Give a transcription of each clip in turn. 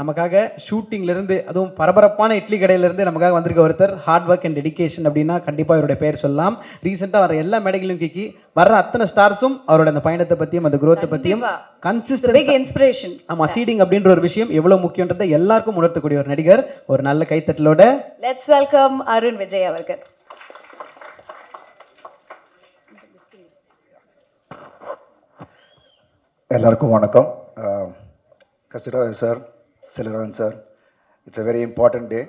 நமக்காக ஷூட்டிங்லேருந்து அதுவும் பரபரப்பான இட்லி கடையிலேருந்து நமக்காக வந்திருக்க ஒருத்தர். ஹார்ட் ஒர்க் அண்ட் டெடிகேஷன் அப்படின்னா கண்டிப்பாக இவருடைய பெயர் சொல்லலாம். ரீசெண்டாக வர எல்லா மேடைகளிலும் கிக்கி வர்ற அத்தனை ஸ்டார்ஸும் அவரோட அந்த பயணத்தை பற்றியும் அந்த growth பற்றியும் கன்சிஸ்டன்ட் இன்ஸ்பிரேஷன் ஆமாம் சீடிங் அப்படின்ற ஒரு விஷயம் எவ்வளோ முக்கியன்றதை எல்லாருக்கும் உணர்த்தக்கூடிய ஒரு நடிகர். ஒரு நல்ல கைத்தட்டலோட. லெட்ஸ் வெல்கம் அருண் விஜய் அவர்கள். எல்லாருக்கும் வணக்கம். Kasiraj sir Selvarajan sir it's a very important day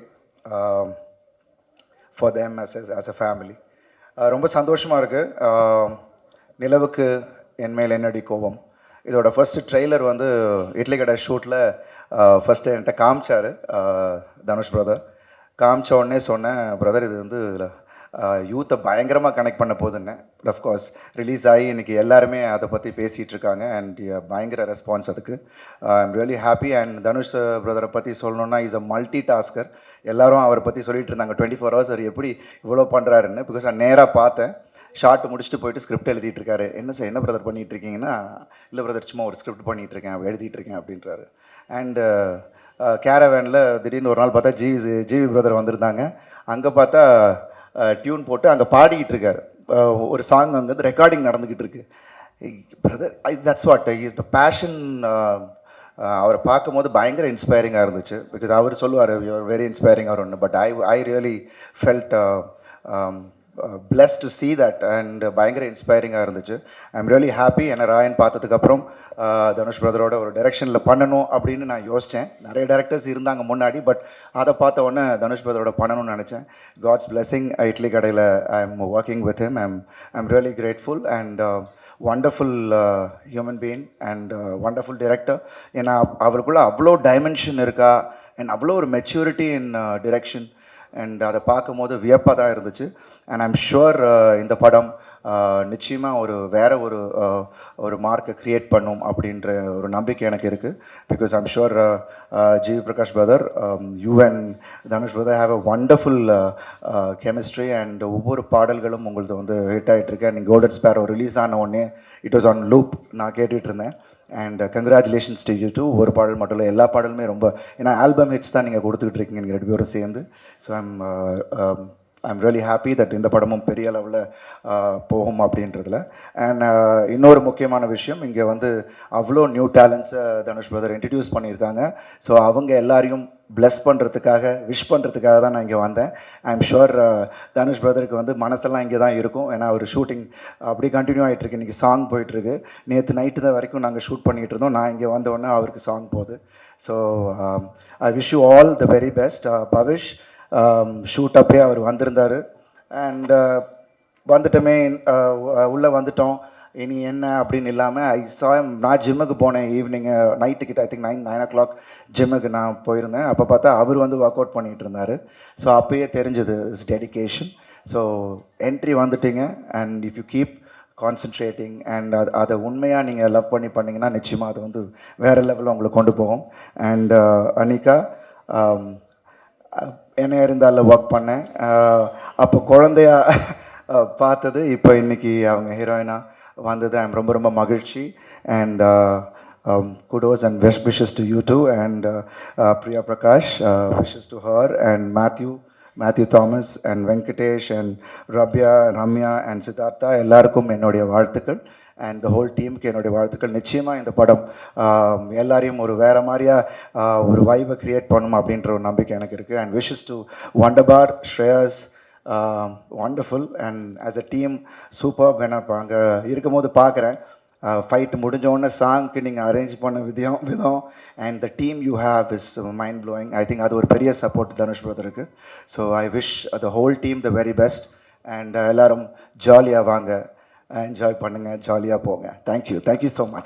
for them as a as a family uh, ரொம்ப சந்தோஷமாக இருக்குது um, நிலவுக்கு என் மேல் என்னடி கோபம்? இதோட ஃபஸ்ட்டு ட்ரெய்லர் வந்து இட்லி கடை ஷூட்டில் ஃபஸ்ட்டு uh, என்கிட்ட காமிச்சார் uh, தனுஷ் பிரதர் காமிச்ச உடனே சொன்னேன் பிரதர் இது வந்து இதில் யூத்தை பயங்கரமாக கனெக்ட் பண்ண போகுதுன்னு. பட் அஃப்கோர்ஸ் ரிலீஸ் ஆகி இன்றைக்கி எல்லாருமே அதை பற்றி பேசிகிட்டு இருக்காங்க அண்ட் பயங்கர ரெஸ்பான்ஸ் அதுக்கு. I am really happy and Dhanush பிரதரை பற்றி சொல்லணுன்னா இஸ் அ மல்டி டாஸ்கர் எல்லாரும் அவரை பற்றி சொல்லிட்டு இருந்தாங்க டுவெண்ட்டி ஃபோர் ஹவர்ஸ் அவர் எப்படி இவ்வளோ பண்ணுறாருன்னு பிகாஸ் நான் நேராக பார்த்தேன் ஷார்ட் முடிச்சுட்டு போயிட்டு ஸ்கிரிப்ட் எழுதிட்டு இருக்காரு. என்ன சார் என்ன பிரதர் பண்ணிட்டு இருக்கீங்கன்னா? இல்லை பிரதர் சும்மா ஒரு ஸ்கிரிப்ட் பண்ணிட்டு இருக்கேன் எழுதிட்டு இருக்கேன் அப்படின்றாரு. அண்டு கேரவேனில் uh, uh, திடீர்னு ஒரு நாள் பார்த்தா ஜிவி ஜிவி பிரதர் வந்திருந்தாங்க. அங்கே பார்த்தா டியூன் போட்டு அங்கே பாடிக்கிட்டு இருக்கார். ஒரு சாங் அங்கே வந்து ரெக்கார்டிங் நடந்துக்கிட்டு இருக்கு. Brother that's what is the passion அவரை பார்க்கும்போது பயங்கர இன்ஸ்பைரிங்காக இருந்துச்சு. பிகாஸ் அவர் சொல்லுவார் யூஆர் வெரி இன்ஸ்பைரிங் அவர் ஒன்று but I I really felt blessed to see that and பயங்கர இன்ஸ்பைரிங்காக இருந்துச்சு. ஐ எம் ரியலி ஹாப்பி என்ன ராயன் பார்த்ததுக்கப்புறம் uh, தனுஷ் பிரதரோட ஒரு டைரெக்ஷனில் பண்ணணும் அப்படின்னு நான் யோசித்தேன் நிறைய டேரக்டர்ஸ் இருந்தாங்க முன்னாடி பட் அதை பார்த்த உடனே தனுஷ் பிரதரோட பண்ணணும்னு நினச்சேன். காட்ஸ் பிளெஸிங் இட்லி கடையில் I am working with him I'm I am really grateful and wonderful human being and wonderful director ஏன்னா அவருக்குள்ளே அவ்வளோ டைமென்ஷன் இருக்கா? அண்ட் அவ்வளோ ஒரு மெச்சூரிட்டி இன் டிரெக்ஷன் அண்ட் அதை பார்க்கும்போது வியப்பாக தான் இருந்துச்சு. அண்ட் ஐம் ஷுவர் இந்த படம் uh, நிச்சயமாக ஒரு வேற ஒரு uh, ஒரு மார்க்கை க்ரியேட் பண்ணும் அப்படின்ற ஒரு நம்பிக்கை எனக்கு இருக்குது because I'm sure GV Prakash brother you and Dhanush brother have a wonderful chemistry and ஒவ்வொரு பாடல்களும் உங்களது வந்து ஹிட் ஆகிட்டு இருக்கு. அண்ட் கோல்டன் ஸ்பேரோ ரிலீஸ் ஆன உடனே இட் வாஸ் ஆன் லூப் நான் கேட்டுகிட்டு இருந்தேன். And congratulations to you too ஒரு பாடல் மட்டும் இல்லை எல்லா பாடலுமே ரொம்ப ஏன்னா ஆல்பம் ஹிட்ஸ் தான் நீங்கள் கொடுத்துக்கிட்டு இருக்கீங்க ரெண்டு பேரும் சேர்ந்து. So I'm I'm really happy that இந்த படமும் பெரிய அளவில் போகும் அப்படின்றதுல. அண்ட் இன்னொரு முக்கியமான விஷயம் இங்கே வந்து அவ்வளோ நியூ டேலண்ட்ஸை தனுஷ் பிரதர் இன்ட்ரடியூஸ் பண்ணியிருக்காங்க. ஸோ அவங்க எல்லாரையும் bless பண்ணுறதுக்காக விஷ் பண்ணுறதுக்காக தான் நான் இங்கே வந்தேன். ஐ எம் ஷுர் தனுஷ் பிரதருக்கு வந்து மனசெல்லாம் இங்கே தான் இருக்கும். ஏன்னா அவர் ஷூட்டிங் அப்படி கண்டினியூ ஆகிட்டு இருக்கு. இன்றைக்கி சாங் போயிட்டுருக்கு நேற்று நைட்டு தான் வரைக்கும் நாங்கள் ஷூட் பண்ணிகிட்டு இருந்தோம். நான் இங்கே வந்த அவருக்கு சாங் போகுது. So I wish you all the very best Pavish Um, shoot அப்பயே அவர் வந்திருந்தார். அண்ட் uh, வந்துட்டோமே uh, உள்ளே வந்துட்டோம். இனி என்ன அப்படின்னு இல்லாமல் ஐ சா நான் ஜிம்முக்கு போனேன் ஈவினிங் நைட்டு uh, கிட்ட I think nine nine o'clock ஜிம்முக்கு நான் போயிருந்தேன். அப்போ பார்த்தா அவர் வந்து ஒர்க் அவுட் பண்ணிகிட்டு இருந்தார். ஸோ அப்போயே தெரிஞ்சது இஸ் டெடிக்கேஷன் ஸோ என்ட்ரி வந்துட்டீங்க. And if you keep concentrating and அது அதை உண்மையாக நீங்கள் லவ் பண்ணி பண்ணிங்கன்னா நிச்சயமாக அது வந்து வேறு லெவலில் உங்களை கொண்டு போகும். அண்ட் அனிகா um, என்ன இருந்தாலும் ஒர்க் பண்ணேன். அப்போ குழந்தையா பார்த்தது இப்போ இன்னைக்கு அவங்க ஹீரோயினாக வந்தது. ஐம் ரொம்ப ரொம்ப மகிழ்ச்சி. And kudos and best wishes to you too and Priya Prakash wishes to her and Matthew Matthew Thomas and Venkatesh and ரப்யா Ramya and Siddhartha எல்லாருக்கும் என்னுடைய வாழ்த்துக்கள். அண்ட் த ஹோல் டீமுக்கு என்னுடைய வாழ்த்துக்கள். நிச்சயமாக இந்த படம் எல்லாரையும் ஒரு வேறு மாதிரியா ஒரு வைபை க்ரியேட் பண்ணும் அப்படின்ற ஒரு நம்பிக்கை எனக்கு இருக்குது and wishes to வண்டபார் Shreyas wonderful and as a team super வேணா அங்கே இருக்கும்போது பார்க்குறேன் ஃபைட் முடிஞ்ச உடனே சாங்க்கு நீங்கள் அரேஞ்ச் பண்ண விதம் விதம். And the team you have is mind blowing I think அது ஒரு பெரிய support Dhanush பிரதருக்கு so I wish the whole team the very best and எல்லோரும் ஜாலியாக வாங்க. என்ஜாய் பண்ணுங்கள் ஜாலியாக போங்க. Thank you thank you so much